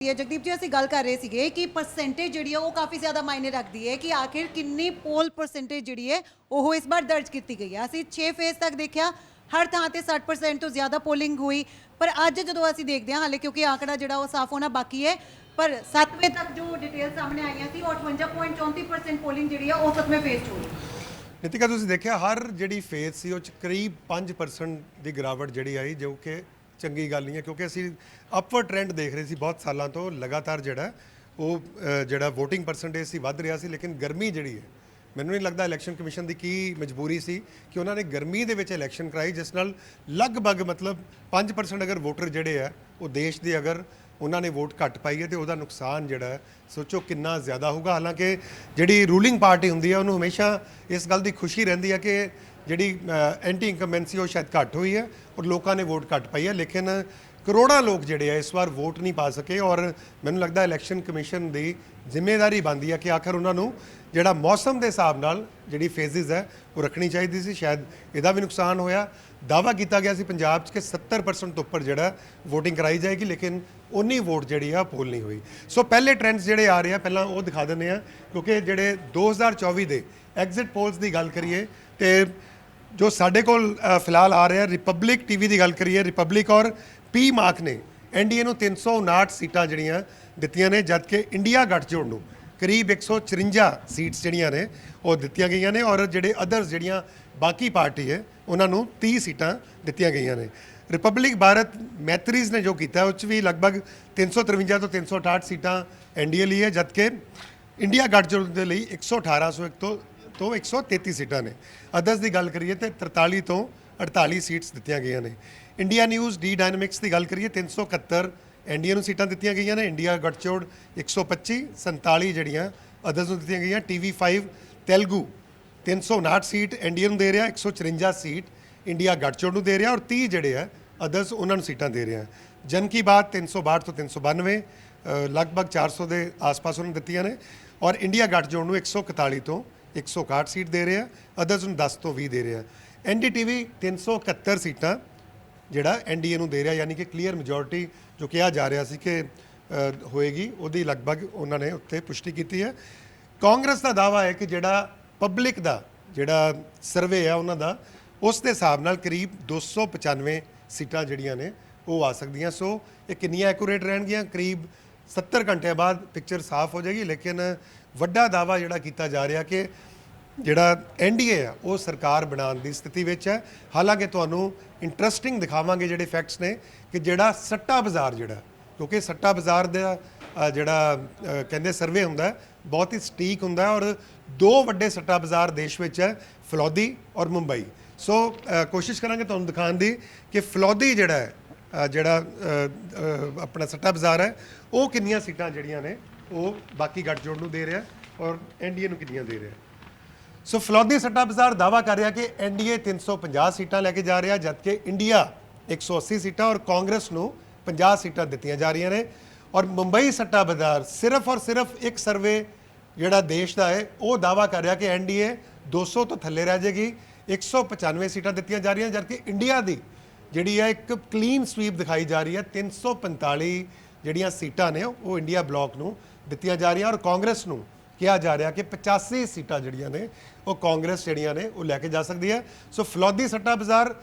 ਇਹ ਜਗਦੀਪ ਜੀ, ਅਸੀਂ ਗੱਲ ਕਰ ਰਹੇ ਸੀਗੇ ਕਿ ਪਰਸੈਂਟੇਜ ਜਿਹੜੀ ਹੈ ਉਹ ਕਾਫੀ ਜ਼ਿਆਦਾ ਮਾਇਨੇ ਰੱਖਦੀ ਹੈ ਕਿ ਆਖਿਰ ਕਿੰਨੀ ਪੋਲ ਪਰਸੈਂਟੇਜ ਜਿਹੜੀ ਹੈ ਉਹ ਇਸ ਵਾਰ ਦਰਜ ਕੀਤੀ ਗਈ ਹੈ। ਅਸੀਂ 6 ਫੇਜ਼ ਤੱਕ ਦੇਖਿਆ, ਹਰ ਥਾਂ ਤੇ 60% ਤੋਂ ਜ਼ਿਆਦਾ ਪੋਲਿੰਗ ਹੋਈ। ਪਰ ਅੱਜ ਜਦੋਂ ਅਸੀਂ ਦੇਖਦੇ ਹਾਂ, ਹਾਲੇ ਕਿਉਂਕਿ ਆંકੜਾ ਜਿਹੜਾ ਉਹ ਸਾਫ਼ ਹੋਣਾ ਬਾਕੀ ਹੈ, ਪਰ 7 ਤੱਕ ਜੋ ਡਿਟੇਲ ਸਾਹਮਣੇ ਆਈਆਂ ਸੀ, ਉਹ 58.34% ਪੋਲਿੰਗ ਜਿਹੜੀ ਹੈ ਉਹ 7ਵੇਂ ਫੇਜ਼ 'ਚ ਹੋਈ। ਨਿਤਿਕਾ, ਤੁਸੀਂ ਦੇਖਿਆ ਹਰ ਜਿਹੜੀ ਫੇਜ਼ ਸੀ, ਉਹ ਚ ਕਰੀਬ 5% ਦੀ ਗਿਰਾਵਟ ਜਿਹੜੀ ਆਈ, ਜੋ ਕਿ ਚੰਗੀ ਗੱਲ ਨਹੀਂ ਹੈ, ਕਿਉਂਕਿ ਅਸੀਂ ਅਪਵਰਡ ਟ੍ਰੈਂਡ ਦੇਖ ਰਹੇ ਸੀ ਬਹੁਤ ਸਾਲਾਂ ਤੋਂ, ਲਗਾਤਾਰ ਜਿਹੜਾ, ਉਹ ਜਿਹੜਾ VOTING ਪਰਸੈਂਟੇਜ ਸੀ ਵੱਧ ਰਿਹਾ ਸੀ, ਲੇਕਿਨ ਗਰਮੀ ਜਿਹੜੀ ਹੈ, ਮੈਨੂੰ ਨਹੀਂ ਲੱਗਦਾ ਇਲੈਕਸ਼ਨ ਕਮਿਸ਼ਨ ਦੀ ਕੀ ਮਜਬੂਰੀ ਸੀ ਕਿ ਉਹਨਾਂ ਨੇ ਗਰਮੀ ਦੇ ਵਿੱਚ ਇਲੈਕਸ਼ਨ ਕਰਾਈ, ਜਿਸ ਨਾਲ ਲਗਭਗ ਮਤਲਬ 5% ਅਗਰ ਵੋਟਰ ਜਿਹੜੇ ਆ, ਉਹ ਦੇਸ਼ ਦੇ ਅਗਰ ਉਹਨਾਂ ਨੇ ਵੋਟ ਘੱਟ ਪਾਈ ਹੈ ਤੇ ਉਹਦਾ ਨੁਕਸਾਨ ਜਿਹੜਾ ਸੋਚੋ ਕਿੰਨਾ ਜ਼ਿਆਦਾ ਹੋਊਗਾ। ਹਾਲਾਂਕਿ ਜਿਹੜੀ ਰੂਲਿੰਗ ਪਾਰਟੀ ਹੁੰਦੀ ਹੈ, ਉਹਨੂੰ ਹਮੇਸ਼ਾ ਇਸ ਗੱਲ ਦੀ ਖੁਸ਼ੀ ਰਹਿੰਦੀ ਹੈ ਕਿ ਜਿਹੜੀ ਐਂਟੀ ਇਨਕਮਬੈਂਸੀ ਉਹ ਸ਼ਾਇਦ ਘੱਟ ਹੋਈ ਹੈ ਔਰ ਲੋਕਾਂ ਨੇ ਵੋਟ ਘੱਟ ਪਾਈ ਹੈ, ਲੇਕਿਨ ਕਰੋੜਾਂ ਲੋਕ ਜਿਹੜੇ ਆ, ਇਸ ਵਾਰ ਵੋਟ ਨਹੀਂ ਪਾ ਸਕੇ ਔਰ ਮੈਨੂੰ ਲੱਗਦਾ ਇਲੈਕਸ਼ਨ ਕਮਿਸ਼ਨ ਦੀ ਜ਼ਿੰਮੇਵਾਰੀ ਬਣਦੀ ਹੈ ਕਿ ਆਖਰ ਉਹਨਾਂ ਨੂੰ ਜਿਹੜਾ ਮੌਸਮ ਦੇ ਹਿਸਾਬ ਨਾਲ ਜਿਹੜੀ ਫੇਜ਼ਸ ਹੈ, ਉਹ ਰੱਖਣੀ ਚਾਹੀਦੀ ਸੀ। ਸ਼ਾਇਦ ਇਹਦਾ ਵੀ ਨੁਕਸਾਨ ਹੋਇਆ। ਦਾਵਾ ਕੀਤਾ ਗਿਆ ਸੀ ਪੰਜਾਬ 'ਚ ਕਿ 70% ਤੋਂ ਉੱਪਰ ਜਿਹੜਾ VOTING ਕਰਾਈ ਜਾਏਗੀ, ਲੇਕਿਨ ਉਨੀ ਵੋਟ ਜਿਹੜੀ ਆ ਪੋਲ ਨਹੀਂ ਹੋਈ। ਸੋ ਪਹਿਲੇ ਟ੍ਰੈਂਡਸ ਜਿਹੜੇ ਆ ਰਹੇ ਆ, ਪਹਿਲਾਂ ਉਹ ਦਿਖਾ ਦਿੰਦੇ ਆ ਕਿਉਂਕਿ ਜਿਹੜੇ 2024 ਦੇ ਐਗਜ਼ਿਟ ਪੋਲਸ ਦੀ ਗੱਲ ਕਰੀਏ ਤੇ ਜੋ ਸਾਡੇ ਕੋਲ ਫਿਲਹਾਲ ਆ ਰਿਹਾ ਰਿਪਬਲਿਕ ਟੀਵੀ ਦੀ ਗੱਲ ਕਰੀਏ ਰਿਪਬਲਿਕ ਔਰ ਪੀ ਮਾਰਕ ਨੇ ਐਨਡੀਏ ਨੂੰ 359 ਸੀਟਾਂ ਜਿਹੜੀਆਂ ਦਿੱਤੀਆਂ ਨੇ, ਜਦਕਿ ਇੰਡੀਆ ਗੱਠਜੋੜ ਨੂੰ ਕਰੀਬ 154 ਸੀਟਸ ਜਿਹੜੀਆਂ ਨੇ, ਉਹ ਦਿੱਤੀਆਂ ਗਈਆਂ ਨੇ ਔਰ ਜਿਹੜੇ ਅਦਰਸ ਜਿਹੜੀਆਂ ਬਾਕੀ ਪਾਰਟੀ ਹੈ, ਉਹਨਾਂ ਨੂੰ 30 ਸੀਟਾਂ ਦਿੱਤੀਆਂ ਗਈਆਂ ਨੇ। ਰਿਪਬਲਿਕ ਭਾਰਤ ਮੈਤਰੀਜ਼ ਨੇ ਜੋ ਕੀਤਾ, ਉਹ 'ਚ ਵੀ ਲਗਭਗ 353 ਤੋਂ 368 ਸੀਟਾਂ ਐਨਡੀਏ ਲਈ ਹੈ, ਜਦਕਿ ਇੰਡੀਆ ਗੱਠਜੋੜ ਦੇ ਲਈ 118 ਤੋਂ ਤੋਂ 133 ਸੀਟਾਂ ਨੇ। ਅਦਰਸ ਦੀ ਗੱਲ ਕਰੀਏ ਤੇ 43 ਤੋਂ 48 ਸੀਟਸ ਦਿੱਤੀਆਂ ਗਈਆਂ ਨੇ। ਇੰਡੀਆ ਨਿਊਜ਼ ਡੀ ਡਾਇਨਾਮਿਕਸ ਦੀ ਗੱਲ ਕਰੀਏ 371 ਐਨਡੀਏ ਨੂੰ ਸੀਟਾਂ ਦਿੱਤੀਆਂ ਗਈਆਂ ਨੇ। ਇੰਡੀਆ ਗੱਠਜੋੜ 125 47 ਜਿਹੜੀਆਂ ਅਦਰਸ ਨੂੰ ਦਿੱਤੀਆਂ ਗਈਆਂ। ਟੀਵੀ 5 ਤੇਲਗੂ 359 ਸੀਟ ਐਨਡੀਏ ਨੂੰ ਦੇ ਰਿਹਾ 154 ਸੀਟ ਇੰਡੀਆ ਗੱਠਜੋੜ ਨੂੰ ਦੇ ਰਿਹਾ ਔਰ 30 ਜਿਹੜੇ ਆ ਅਦਰਸ ਉਹਨਾਂ ਨੂੰ ਸੀਟਾਂ ਦੇ ਰਿਹਾ। ਜਨ ਕੀ ਬਾਤ 362 ਤੋਂ 392 ਅ, ਲਗਭਗ 400 ਦੇ ਆਸ-ਪਾਸ ਉਹਨਾਂ ਨੂੰ ਦਿੱਤੀਆਂ ਨੇ ਔਰ ਇੰਡੀਆ ਗੱਠਜੋੜ ਨੂੰ 141 ਤੋਂ 161 ਸੀਟ ਦੇ ਰਿਹਾ ਅਦਰਸ ਨੂੰ 10 ਤੋਂ 20 ਦੇ ਰਿਹਾ ਐਨਡੀਟੀਵੀ 371 ਸੀਟਾਂ ਜਿਹੜਾ ਐਨਡੀਏ ਨੂੰ ਦੇ ਰਿਹਾ, ਯਾਨੀ ਕਿ ਕਲੀਅਰ ਮੈਜੋਰਿਟੀ ਜੋ ਕਿਹਾ ਜਾ ਰਿਹਾ ਸੀ ਕਿ ਹੋਏਗੀ, ਉਹਦੀ ਲਗਭਗ ਉਹਨਾਂ ਨੇ ਉੱਤੇ ਪੁਸ਼ਟੀ ਕੀਤੀ ਹੈ। ਕਾਂਗਰਸ ਦਾ ਦਾਵਾ ਹੈ ਕਿ ਜਿਹੜਾ ਪਬਲਿਕ ਦਾ ਜਿਹੜਾ ਸਰਵੇ ਹੈ ਉਹਨਾਂ ਦਾ, ਉਸ ਦੇ ਹਿਸਾਬ ਨਾਲ ਕਰੀਬ 295 ਸੀਟਾਂ ਜਿਹੜੀਆਂ ਨੇ, ਉਹ ਆ ਸਕਦੀਆਂ। ਸੋ ਇਹ ਕਿੰਨੀਆਂ ਐਕੂਰੇਟ ਰਹਿਣਗੀਆਂ? ਕਰੀਬ 70 ਘੰਟਿਆਂ ਬਾਅਦ ਪਿਕਚਰ ਸਾਫ਼ ਹੋ ਜਾਏਗੀ, ਲੇਕਿਨ ਵੱਡਾ ਦਾਵਾ ਜਿਹੜਾ ਕੀਤਾ ਜਾ ਰਿਹਾ ਕਿ ਜਿਹੜਾ ਐਨਡੀਏ ਆ, ਉਹ ਸਰਕਾਰ ਬਣਾਉਣ ਦੀ ਸਥਿਤੀ ਵਿੱਚ ਹੈ। ਹਾਲਾਂਕਿ ਤੁਹਾਨੂੰ ਇੰਟਰਸਟਿੰਗ ਦਿਖਾਵਾਂਗੇ ਜਿਹੜੇ ਫੈਕਟਸ ਨੇ ਕਿ ਜਿਹੜਾ ਸੱਟਾ ਬਾਜ਼ਾਰ ਜਿਹੜਾ, ਕਿਉਂਕਿ ਸੱਟਾ ਬਾਜ਼ਾਰ ਦਾ ਜਿਹੜਾ ਕਹਿੰਦੇ ਸਰਵੇ ਹੁੰਦਾ ਬਹੁਤ ਹੀ ਸਟੀਕ ਹੁੰਦਾ ਔਰ ਦੋ ਵੱਡੇ ਸੱਟਾ ਬਾਜ਼ਾਰ ਦੇਸ਼ ਵਿੱਚ ਹੈ, ਫਲੌਦੀ ਔਰ ਮੁੰਬਈ। ਸੋ ਕੋਸ਼ਿਸ਼ ਕਰਾਂਗੇ ਤੁਹਾਨੂੰ ਦਿਖਾਉਣ ਦੀ ਕਿ ਫਲੌਦੀ ਜਿਹੜਾ ਹੈ ਜਿਹੜਾ ਆਪਣਾ ਸੱਟਾ ਬਾਜ਼ਾਰ ਹੈ, ਉਹ ਕਿੰਨੀਆਂ ਸੀਟਾਂ ਜਿਹੜੀਆਂ ਨੇ, ਉਹ ਬਾਕੀ ਗੱਠਜੋੜ ਨੂੰ ਦੇ ਰਿਹਾ ਔਰ ਐਨਡੀਏ ਨੂੰ ਕਿੰਨੀਆਂ ਦੇ ਰਿਹਾ। ਸੋ ਫਲੌਦੀ ਸੱਟਾ ਬਾਜ਼ਾਰ ਦਾਵਾ ਕਰ ਰਿਹਾ ਕਿ ਐਨਡੀਏ 350 ਸੀਟਾਂ ਲੈ ਕੇ ਜਾ ਰਿਹਾ, ਜਦਕਿ ਇੰਡੀਆ 180 ਸੀਟਾਂ ਔਰ ਕਾਂਗਰਸ ਨੂੰ 50 ਸੀਟਾਂ ਦਿੱਤੀਆਂ ਜਾ ਰਹੀਆਂ ਨੇ। ਔਰ ਮੁੰਬਈ ਸੱਟਾ ਬਾਜ਼ਾਰ ਸਿਰਫ ਔਰ ਸਿਰਫ ਇੱਕ ਸਰਵੇ ਜਿਹੜਾ ਦੇਸ਼ ਦਾ ਹੈ, ਉਹ ਦਾਵਾ ਕਰ ਰਿਹਾ ਕਿ ਐਨਡੀਏ 200 ਤੋਂ ਥੱਲੇ ਰਹਿ ਜਾਏਗੀ 195 ਸੀਟਾਂ ਦਿੱਤੀਆਂ ਜਾ ਰਹੀਆਂ, ਜਦਕਿ ਇੰਡੀਆ ਦੀ ਜਿਹੜੀ ਹੈ ਇੱਕ ਕਲੀਨ ਸਵੀਪ ਦਿਖਾਈ ਜਾ ਰਹੀ ਹੈ 345 ਜਿਹੜੀਆਂ ਸੀਟਾਂ ਨੇ, ਉਹ ਇੰਡੀਆ ਬਲਾਕ ਨੂੰ ਦਿੱਤੀਆਂ ਜਾ ਰਹੀਆਂ ਔਰ ਕਾਂਗਰਸ ਨੂੰ ਕਿਹਾ ਜਾ ਰਿਹਾ ਕਿ 85 ਸੀਟਾਂ ਜਿਹੜੀਆਂ ਨੇ, ਉਹ ਕਾਂਗਰਸ ਜਿਹੜੀਆਂ ਨੇ, ਉਹ ਲੈ ਕੇ ਜਾ ਸਕਦੀ ਹੈ। ਸੋ ਫਲੌਦੀ ਸੱਟਾ ਬਾਜ਼ਾਰ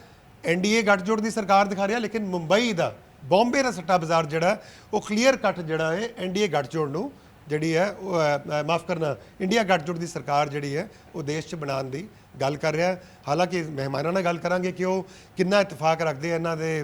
ਐਨਡੀਏ ਗੱਠਜੋੜ ਦੀ ਸਰਕਾਰ ਦਿਖਾ ਰਿਹਾ, ਲੇਕਿਨ ਮੁੰਬਈ ਦਾ, ਬੰਬੇ ਦਾ ਸੱਟਾ ਬਾਜ਼ਾਰ ਜਿਹੜਾ, ਉਹ ਕਲੀਅਰ ਕੱਟ ਜਿਹੜਾ ਹੈ ਐਨਡੀਏ ਗੱਠਜੋੜ ਨੂੰ ਜਿਹੜੀ ਹੈ, ਉਹ ਮਾਫ ਕਰਨਾ, ਇੰਡੀਆ ਗੱਠਜੋੜ ਦੀ ਸਰਕਾਰ ਜਿਹੜੀ ਹੈ, ਉਹ ਦੇਸ਼ 'ਚ ਬਣਾਉਣ ਦੀ ਗੱਲ ਕਰ ਰਿਹਾ ਹੈ। ਹਾਲਾਂਕਿ ਮਹਿਮਾਨਾਂ ਨਾਲ ਗੱਲ ਕਰਾਂਗੇ ਕਿ ਉਹ ਕਿੰਨਾ ਇਤਫਾਕ ਰੱਖਦੇ ਇਹਨਾਂ ਦੇ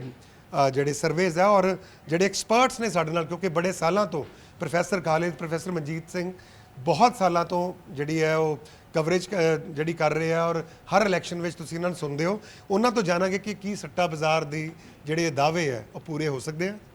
ਜਿਹੜੇ ਸਰਵੇਜ਼ ਆ ਔਰ ਜਿਹੜੇ ਐਕਸਪਰਟਸ ਨੇ ਸਾਡੇ ਨਾਲ, ਕਿਉਂਕਿ ਬੜੇ ਸਾਲਾਂ ਤੋਂ professor college professor Manjit Singh ਬਹੁਤ ਸਾਲਾਂ ਤੋਂ ਜਿਹੜੀ ਹੈ, ਉਹ ਕਵਰੇਜ ਜਿਹੜੀ ਕਰ ਰਹੇ ਆ ਔਰ ਹਰ ਇਲੈਕਸ਼ਨ ਵਿੱਚ ਤੁਸੀਂ ਇਹਨਾਂ ਨੂੰ ਸੁਣਦੇ ਹੋ ਉਹਨਾਂ ਤੋਂ ਜਾਣਾਂਗੇ ਕਿ ਕੀ ਸੱਟਾ ਬਾਜ਼ਾਰ ਦੀ ਜਿਹੜੇ ਦਾਅਵੇ ਹੈ, ਉਹ ਪੂਰੇ ਹੋ ਸਕਦੇ ਆ